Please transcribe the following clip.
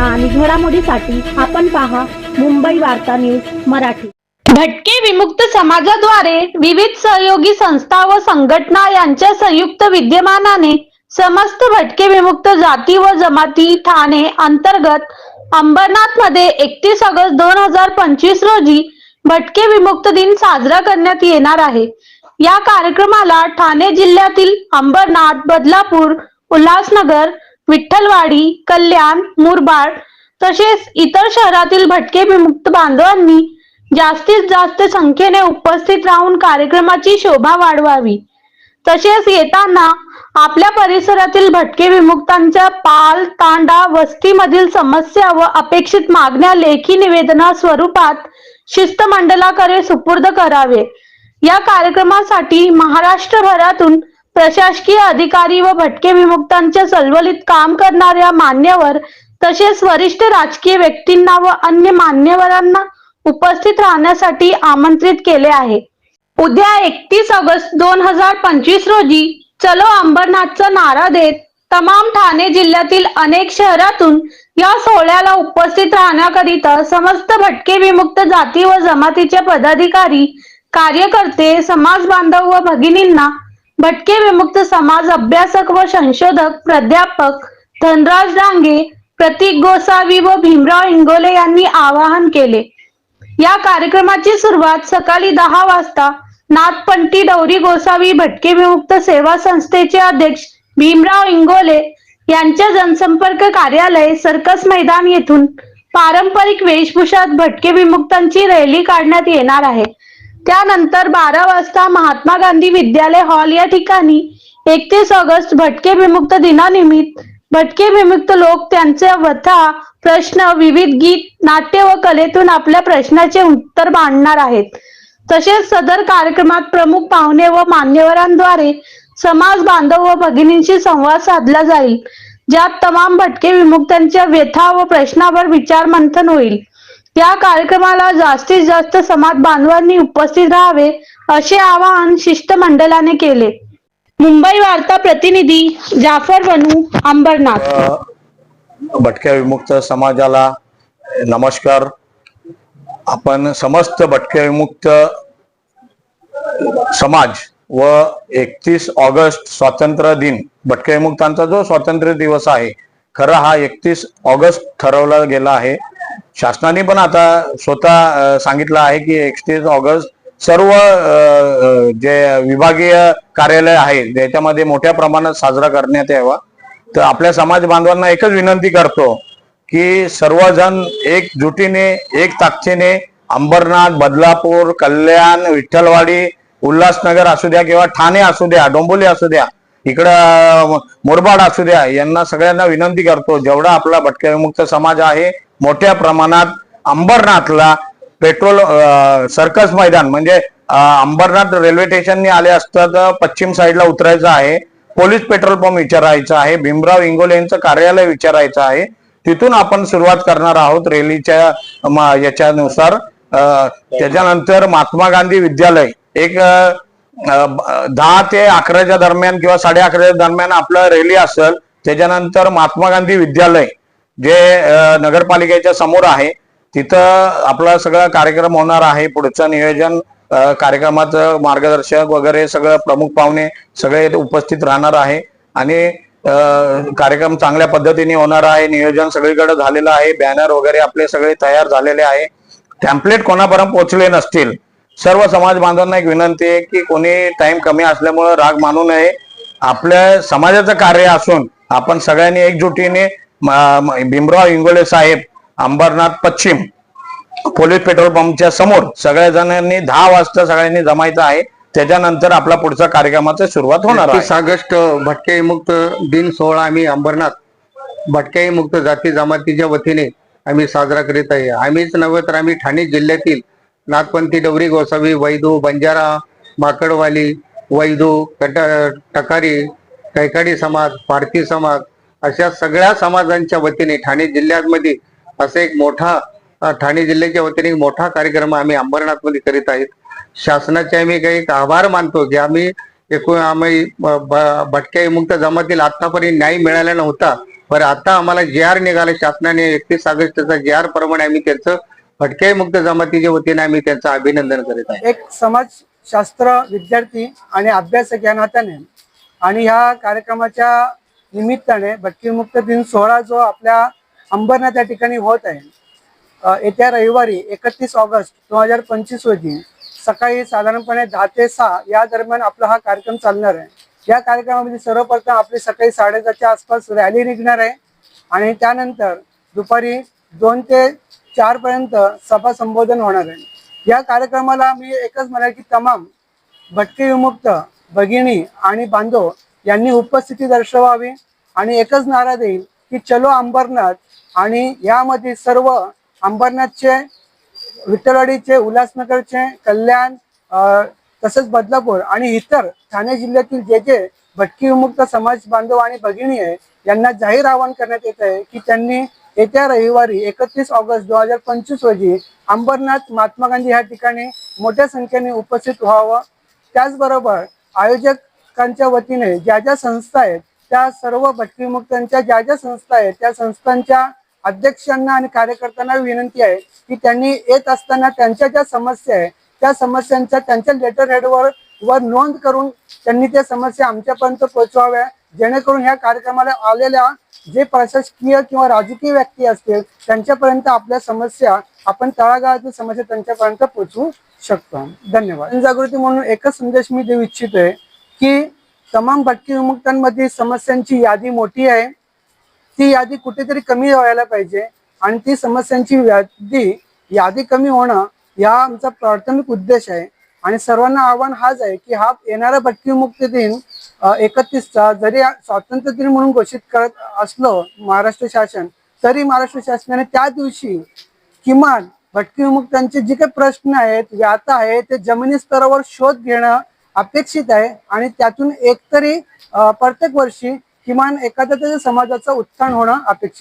बातम्या आणि घडामोडीसाठी आपण पहा मुंबई वार्ता न्यूज मराठी. भटके विमुक्त समाजाद्वारे विविध सहयोगी संस्था व संघटना यांच्या संयुक्त विद्यमानाने समस्त भटके विमुक्त जाती व जमाती ठाणे अंतर्गत अंबरनाथमध्ये एकतीस ऑगस्ट दोन हजार पंचवीस रोजी भटके विमुक्त दिन साजरा करण्यात येणार आहे. या कार्यक्रमाला ठाणे जिल्ह्यातील अंबरनाथ बदलापूर उल्हासनगर विठ्ठलवाडी कल्याण मुरबाड तसेच इतर शहरातील भटके विमुक्त बांधवांनी जास्तीत जास्त संख्येने उपस्थित राहून कार्यक्रमाची शोभा वाढवावी. तसेच येताना आपल्या परिसरातील भटके विमुक्तांच्या पाल तांडा वस्तीमधील समस्या व अपेक्षित मागण्या लेखी निवेदना स्वरूपात शिष्टमंडळाकडे सुपूर्द करावे. या कार्यक्रमासाठी महाराष्ट्रभरातून प्रशासकीय अधिकारी व भटके विमुक्तांच्या चळवळीत काम करणाऱ्या मान्यवर तसेच वरिष्ठ राजकीय व्यक्तींना व अन्य मान्यवरांना उपस्थित राहण्यासाठी आमंत्रित केले आहे. उद्या एकतीस ऑगस्ट दोन हजार पंचवीस रोजी चलो अंबरनाथचा नारा देत तमाम ठाणे जिल्ह्यातील अनेक शहरातून या सोहळ्याला उपस्थित राहण्याकरिता समस्त भटके विमुक्त जाती व जमातीचे पदाधिकारी कार्यकर्ते समाज बांधव व भगिनींना भटके विमुक्त समाज अभ्यासक व संशोधक प्राध्यापक धनराज डांगे प्रतीक गोसावी व भीमराव इंगोले यांनी आवाहन केले. या कार्यक्रमाची सुरुवात सकाळी दहा वाजता नाथपंटी डौरी गोसावी भटके विमुक्त सेवा संस्थेचे अध्यक्ष भीमराव इंगोले यांच्या जनसंपर्क कार्यालय सर्कस मैदान येथून पारंपरिक वेशभूषात भटके विमुक्तांची रॅली काढण्यात येणार आहे. त्यानंतर बारा वाजता महात्मा गांधी विद्यालय हॉल या ठिकाणी एकतीस ऑगस्ट भटके विमुक्त दिनानिमित्त भटके विमुक्त लोक त्यांच्या व्यथा प्रश्न विविध गीत नाट्य व कलेतून आपल्या प्रश्नाचे उत्तर मांडणार आहेत. तसेच सदर कार्यक्रमात प्रमुख पाहुणे व मान्यवरांद्वारे समाज बांधव व भगिनींशी संवाद साधला जाईल ज्यात तमाम भटके विमुक्तांच्या व्यथा व प्रश्नावर विचार मंथन होईल. या कार्यक्रमाला जास्तीत जास्त समाज बांधवांनी उपस्थित राहावे असे आवाहन शिष्टमंडळाने केले. मुंबई वार्ता प्रतिनिधी जाफर बनू अंबरनाथ. भटक्या विमुक्त समाजाला नमस्कार. आपण समस्त भटक्या विमुक्त समाज व एकतीस ऑगस्ट स्वातंत्र्य दिन भटक्या विमुक्तांचा जो स्वातंत्र्य दिवस आहे खरं हा एकतीस ऑगस्ट ठरवला गेला आहे. शासनाने पण आता स्वतः सांगितलं आहे की एकतीस ऑगस्ट सर्व जे विभागीय कार्यालय आहे ज्याच्यामध्ये मोठ्या प्रमाणात साजरा करण्यात यावा. तर आपल्या समाज बांधवांना एकच विनंती करतो की सर्वजण एकजुटीने एक ताकदीने अंबरनाथ बदलापूर कल्याण विठ्ठलवाडी उल्हासनगर असू द्या किंवा ठाणे असू द्या डोंबोली असू द्या इकडं मुरबाड असू द्या यांना सगळ्यांना विनंती करतो जेवढा आपला भटक्या विमुक्त समाज आहे मोठ्या प्रमाणात अंबरनाथला पेट्रोल सर्कस मैदान म्हणजे अंबरनाथ रेल्वे स्टेशनने आले असतं तर पश्चिम साईडला उतरायचं आहे. पोलीस पेट्रोल पंप विचारायचं आहे. भीमराव इंगोले यांचं कार्यालय विचारायचं आहे. तिथून आपण सुरुवात करणार आहोत रॅलीच्या याच्यानुसार. त्याच्यानंतर महात्मा गांधी विद्यालय. एक दहा ते अकराच्या दरम्यान किंवा साडे अकराच्या दरम्यान आपलं रॅली असेल. त्याच्यानंतर महात्मा गांधी विद्यालय. जे नगरपालिकेच्या समोर आहे तिथं आपला सगळा कार्यक्रम होणार आहे. पुढचं नियोजन कार्यक्रमाचं मार्गदर्शक वगैरे सगळं प्रमुख पाहुणे सगळे इथे उपस्थित राहणार आहे. आणि कार्यक्रम चांगल्या पद्धतीने होणार आहे. नियोजन सगळीकडे झालेलं आहे. बॅनर वगैरे आपले सगळे तयार झालेले आहे. टॅम्पलेट कोणापर्यंत पोहोचले नसतील. सर्व समाज बांधवांना एक विनंती आहे की कोणी टाइम कमी असल्यामुळे राग मानू नये. आपल्या समाजाचं कार्य असून आपण सगळ्यांनी एकजुटीने भीमराव इंगोले साहेब अंबरनाथ पश्चिम पोलीस पेट्रोल पंपच्या समोर सगळ्या जणांनी दहा वाजता सगळ्यांनी जमायचं आहे. त्याच्यानंतर आपला पुढचा कार्यक्रमाची सुरुवात होणार आहे. ऑगस्ट भटके मुक्त दिन सोहळा आम्ही अंबरनाथ भटके मुक्त जाती जमातीच्या वतीने आम्ही साजरा करीत आहे. आम्हीच नव्हे तर आम्ही ठाणे जिल्ह्यातील नागपंथी डवरी गोसावी वैदू बंजारा माकडवाली वैदू कट टकारी कैकाडी समाज पारधी समाज अशा सगळ्या समाजांच्या वतीने ठाणे जिल्ह्यामध्ये असा एक मोठा ठाणे जिल्ह्याच्या वतीने एक मोठा कार्यक्रम आम्ही अंबरनाथमध्ये करीत आहेत. शासनाचे आम्ही काही एक आभार मानतो की आम्ही एकूण आम्ही भटक्या विमुक्त जमातील आतापर्यंत न्याय मिळाला नव्हता. पण आता आम्हाला जे आर निघाले शासनाने एकतीस ऑगस्टचा जे आर प्रमाणे आम्ही त्यांचं भटक्या मुक्त जमातीच्या वतीने आम्ही त्यांचं अभिनंदन करीत आहे एक समाजशास्त्र विद्यार्थी आणि अभ्यासक या नात्याने आणि ह्या कार्यक्रमाच्या निमित्ताने भटकीमुक्त दिन सोहळा जो आपल्या अंबरनाथ या ठिकाणी होत आहे येत्या रविवारी एकतीस ऑगस्ट दोन हजार पंचवीस रोजी सकाळी साधारणपणे दहा ते सहा या दरम्यान आपला हा कार्यक्रम चालणार आहे. या कार्यक्रमामध्ये सर्वप्रथम आपली सकाळी साडेदहाच्या आसपास रॅली निघणार आहे आणि त्यानंतर दुपारी दोन ते चारपर्यंत सभा संबोधन होणार आहे. या कार्यक्रमाला मी एकच म्हणाल की तमाम भटके विमुक्त भगिनी आणि बांधव यांनी उपस्थिती दर्शवावी आणि एकच नारा देईल की चलो अंबरनाथ आणि यामध्ये सर्व अंबरनाथचे विठ्ठलवाडीचे उल्हासनगरचे कल्याण तसंच तसेच बदलापूर आणि इतर ठाणे जिल्ह्यातील जे जे भटकी विमुक्त समाज बांधव आणि भगिनी आहे यांना जाहीर आवाहन करण्यात येत आहे की त्यांनी येत्या रविवारी एकतीस ऑगस्ट दोन हजार पंचवीस रोजी अंबरनाथ महात्मा गांधी या ठिकाणी मोठ्या संख्येने उपस्थित व्हावं. त्याचबरोबर आयोजक आयोजकांच्या वतीने ज्या ज्या संस्था आहेत त्या सर्व भटकीमुक्तांच्या ज्या ज्या संस्था आहेत त्या संस्थांच्या अध्यक्षांना आणि कार्यकर्त्यांना विनंती आहे की त्यांनी येत असताना त्यांच्या ज्या समस्या आहे त्या समस्यांच्या त्यांच्या लेटर हेडवर वर नोंद करून त्यांनी त्या समस्या आमच्यापर्यंत पोहोचवाव्या जेणेकरून ह्या कार्यक्रमाला आलेल्या जे प्रशासकीय किंवा राजकीय व्यक्ती असतील त्यांच्यापर्यंत आपल्या समस्या आपण तळागाळातील समस्या त्यांच्यापर्यंत पोहोचवू शकतो. धन्यवाद. जनजागृती म्हणून एकच संदेश मी देऊ इच्छितोय की तमाम भटकी विमुक्तांमध्ये समस्यांची यादी मोठी आहे. ती यादी कुठेतरी कमी व्हायला पाहिजे आणि ती समस्यांची यादी यादी कमी होणं या आमचा प्राथमिक उद्देश आहे. आणि सर्वांना आव्हान हाच आहे की हा येणारा भटकी मुक्ती दिन एकतीसचा जरी स्वातंत्र्य दिन म्हणून घोषित करत असलो महाराष्ट्र शासन तरी महाराष्ट्र शासनाने त्या दिवशी किमान भटकी विमुक्तांचे जे काही प्रश्न आहेत व्याता आहेत ते जमिनी स्तरावर शोध घेणं अपेक्षित आहे आणि त्यातून एकतरी प्रत्येक वर्षी किमान एखाद्या तरी समाजाचं उत्थान होणं अपेक्षित